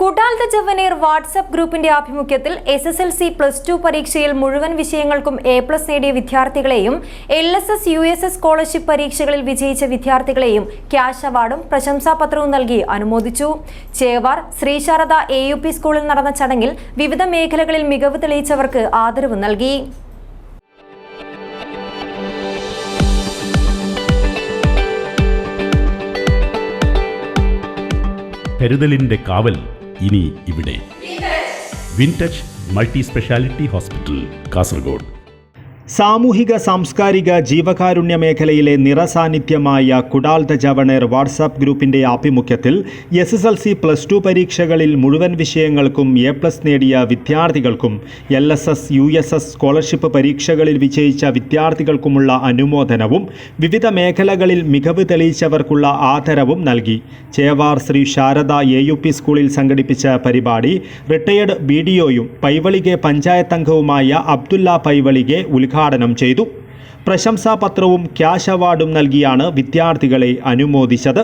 Kudal the ജവനീർ WhatsApp ഗ്രൂപ്പിന്റെ ആഭിമുഖ്യത്തിൽ S S L C plus two പരീക്ഷയിൽ മുഴുവൻ വിഷയങ്ങൾക്കും എ പ്ലസ് നേടിയ വിദ്യാർത്ഥികളെയും L S S U S S scholarship പരീക്ഷകളിൽ വിജയിച്ച വിദ്യാർത്ഥികളെയും ക്യാഷ് അവാർഡും പ്രശംസാപത്രവും നൽകി അനുമോദിച്ചു. Chevar Shri Sharada A U P സ്കൂളിൽ നടന്ന ചടങ്ങിൽ വിവിധ മേഖലകളിൽ മികവ് തെളിയിച്ചവർക്ക് ആദരവ് നൽകി. കരുതലിന്റെ കാവൽ ഇനി ഇവിടെ. Wintouch multi speciality hospital Kasaragod. സാമൂഹിക സാംസ്കാരിക ജീവകാരുണ്യ മേഖലയിലെ നിറസാന്നിധ്യമായ കുടാൽ ദ ജവണേർ വാട്സാപ്പ് ഗ്രൂപ്പിന്റെ ആഭിമുഖ്യത്തിൽ S S L C plus two പരീക്ഷകളിൽ മുഴുവൻ വിഷയങ്ങൾക്കും എ പ്ലസ് നേടിയ വിദ്യാർത്ഥികൾക്കും L S S U S S scholarship പരീക്ഷകളിൽ വിജയിച്ച വിദ്യാർത്ഥികൾക്കുമുള്ള അനുമോദനവും വിവിധ മേഖലകളിൽ മികവ് തെളിയിച്ചവർക്കുള്ള ആദരവും നൽകി. Chevar Shri Sharada A U P സ്കൂളിൽ സംഘടിപ്പിച്ച പരിപാടി റിട്ടയേർഡ് ബി ഡി ഒയും പൈവളികെ പഞ്ചായത്ത് അംഗവുമായ അബ്ദുല്ല പൈവളികെ ഉദ്ഘാടനം ചെയ്തു. പ്രശംസാപത്രവും ക്യാഷ് അവാർഡും നൽകിയാണ് വിദ്യാർത്ഥികളെ അനുമോദിച്ചത്.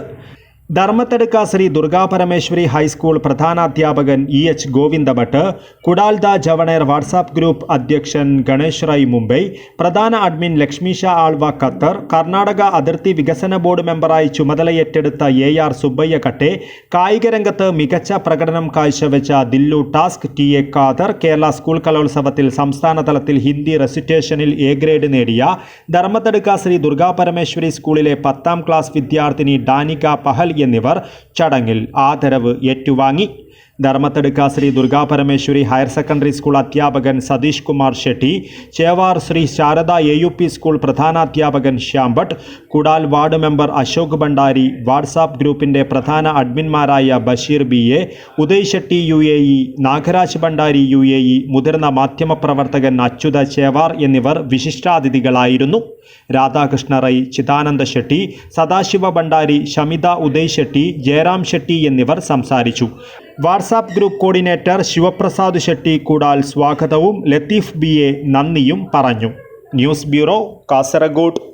ധർമ്മത്തെടുക്ക ശ്രീ ദുർഗാപരമേശ്വരി ഹൈസ്കൂൾ പ്രധാനാധ്യാപകൻ ഇ എച്ച് ഗോവിന്ദഭട്ട് കുടാൽദ ജവണേർ വാട്സാപ്പ് ഗ്രൂപ്പ് അധ്യക്ഷൻ ഗണേഷ് റൈ മുംബൈ പ്രധാന അഡ്മിൻ ലക്ഷ്മീഷ ആൾവ ഖത്തർ കർണാടക അതിർത്തി വികസന ബോർഡ് മെമ്പറായി ചുമതലയേറ്റെടുത്ത എ ആർ സുബ്ബയ്യ കട്ടെ കായികരംഗത്ത് മികച്ച പ്രകടനം കാഴ്ചവെച്ച Dillu task T A Khader Kerala school കലോത്സവത്തിൽ സംസ്ഥാന തലത്തിൽ ഹിന്ദി റെസിറ്റേഷനിൽ എ ഗ്രേഡ് നേടിയ ധർമ്മത്തെടുക്ക ശ്രീ ദുർഗാപരമേശ്വരി സ്കൂളിലെ പത്താം ക്ലാസ് വിദ്യാർത്ഥിനി ഡാനിക പഹൽ എന്നിവർ ചടങ്ങിൽ ആദരവ് ഏറ്റുവാങ്ങി. Dharmathadka Shri Durgaparameshwari higher secondary school അധ്യാപകൻ Satish Kumar Shetty Chevar Shri Sharada A U P school പ്രധാനാധ്യാപകൻ Shyam Bhat Kudal ward member Ashok Bhandari WhatsApp ഗ്രൂപ്പിന്റെ പ്രധാന അഡ്മിൻമാരായ Basheer B A Uday Shetty U A E Nagaraj Bhandari U A E മുതിർന്ന മാധ്യമപ്രവർത്തകൻ അച്യുത ചേവാർ എന്നിവർ വിശിഷ്ടാതിഥികളായിരുന്നു. രാധാകൃഷ്ണ റൈ ചിദാനന്ദ ഷെട്ടി സദാശിവ ഭണ്ഡാരി ഷമിത ഉദയ് ഷെട്ടി ജയറാം ഷെട്ടി എന്നിവർ സംസാരിച്ചു. WhatsApp group coordinator Shivaprasad Shetty Kudal സ്വാഗതവും Latheef B A നന്ദിയും പറഞ്ഞു. News bureau Kasaragod.